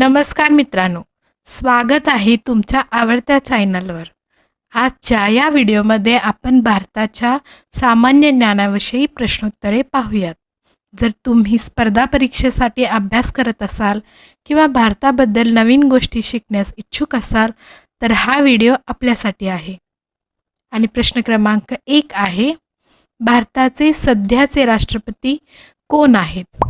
नमस्कार मित्रांनो स्वागत आहे तुमच्या आवडत्या चॅनलवर. आजच्या या व्हिडिओमध्ये आपण भारताच्या सामान्य ज्ञानाविषयी प्रश्नोत्तरे पाहूयात. जर तुम्ही स्पर्धा परीक्षेसाठी अभ्यास करत असाल किंवा भारताबद्दल नवीन गोष्टी शिकण्यास इच्छुक असाल तर हा व्हिडिओ आपल्यासाठी आहे. आणि प्रश्न क्रमांक एक आहे भारताचे सध्याचे राष्ट्रपती कोण आहेत?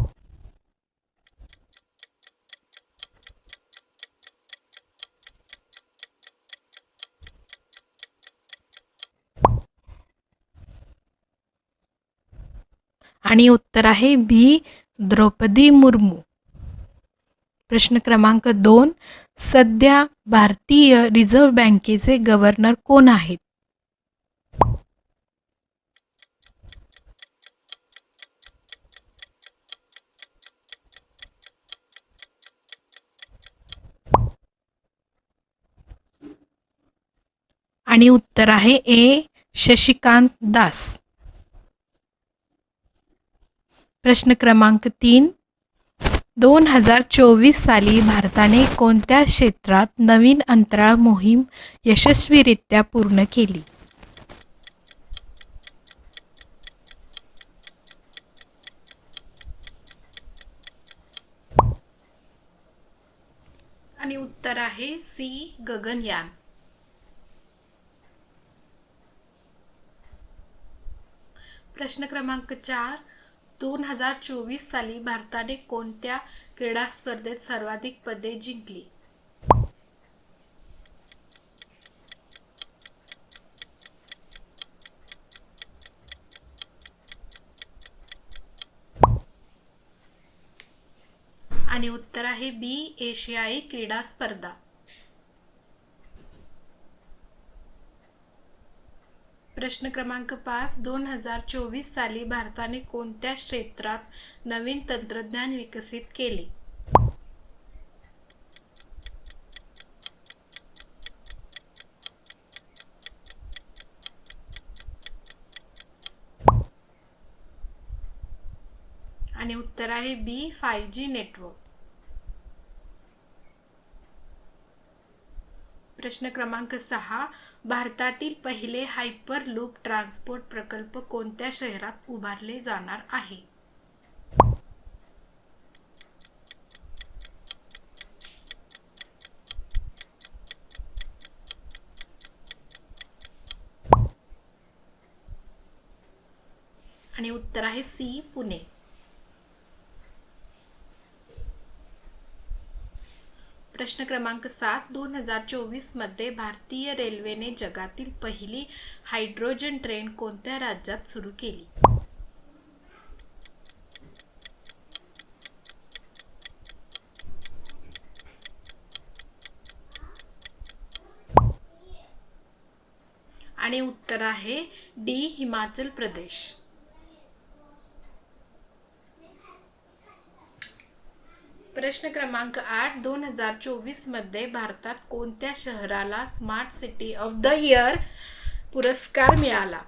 आणि उत्तर आहे बी द्रौपदी मुर्मू. प्रश्न क्रमांक दोन सध्या भारतीय रिझर्व्ह बँकेचे गव्हर्नर कोण आहेत? आणि उत्तर आहे ए शशिकांत दास. प्रश्न क्रमांक तीन. दोन हजार चोवीस साली भारताने कोणत्या क्षेत्रात नवीन अंतराळ मोहीम यशस्वीरित्या पूर्ण केली? आणि उत्तर आहे सी. गगनयान. प्रश्न क्रमांक चार. दोन हजार चोवीस साली भारताने कोणत्या क्रीडा स्पर्धेत सर्वाधिक पदे जिंकली? आणि उत्तर आहे बी एशियाई क्रीडा स्पर्धा. प्रश्न क्रमांक पाच दोन हजार चोवीस साली भारताने कोणत्या क्षेत्रात नवीन तंत्रज्ञान विकसित केले? आणि उत्तर आहे बी फाय जी नेटवर्क प्रश्न क्रमांक सहा भारतातील पहिले हायपर लूप ट्रान्सपोर्ट प्रकल्प कोणत्या शहरात उभारले जाणार आहे? आणि उत्तर आहे सी पुणे. प्रश्न क्रमांक सात दोन हजार चोवीसमध्ये भारतीय रेल्वेने जगातील पहिली हायड्रोजन ट्रेन कोणत्या राज्यात सुरू केली? आणि उत्तर आहे डी हिमाचल प्रदेश. प्रश्न क्रमांक आठ दोन हजार चोवीसमध्ये भारतात कोणत्या शहराला smart city of the year पुरस्कार मिळाला?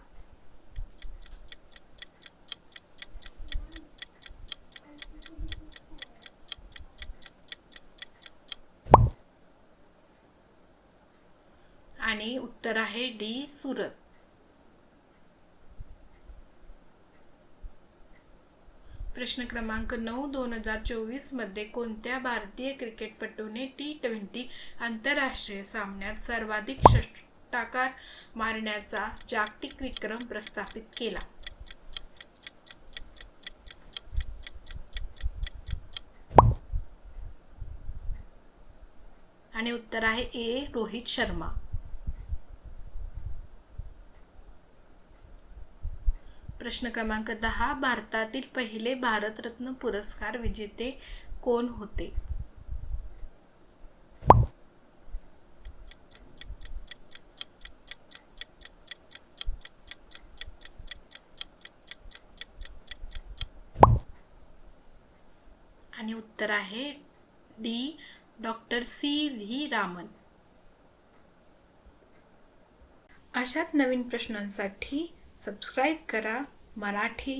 आणि उत्तर आहे डी सुरत. प्रश्न क्रमांक नऊ दोन हजार चोवीसमध्ये कोणत्या भारतीय क्रिकेटपटूने टी ट्वेंटी आंतरराष्ट्रीय सामन्यात सर्वाधिक षटकार मारण्याचा जागतिक विक्रम प्रस्थापित केला? आणि उत्तर आहे ए रोहित शर्मा. प्रश्न क्रमांक दहा भारतातील पहिले भारतरत्न पुरस्कार विजेते कोण होते? आणि उत्तर आहे D doctor C V Raman. अशाच नवीन प्रश्नांसाठी सबस्क्राईब करा मराठी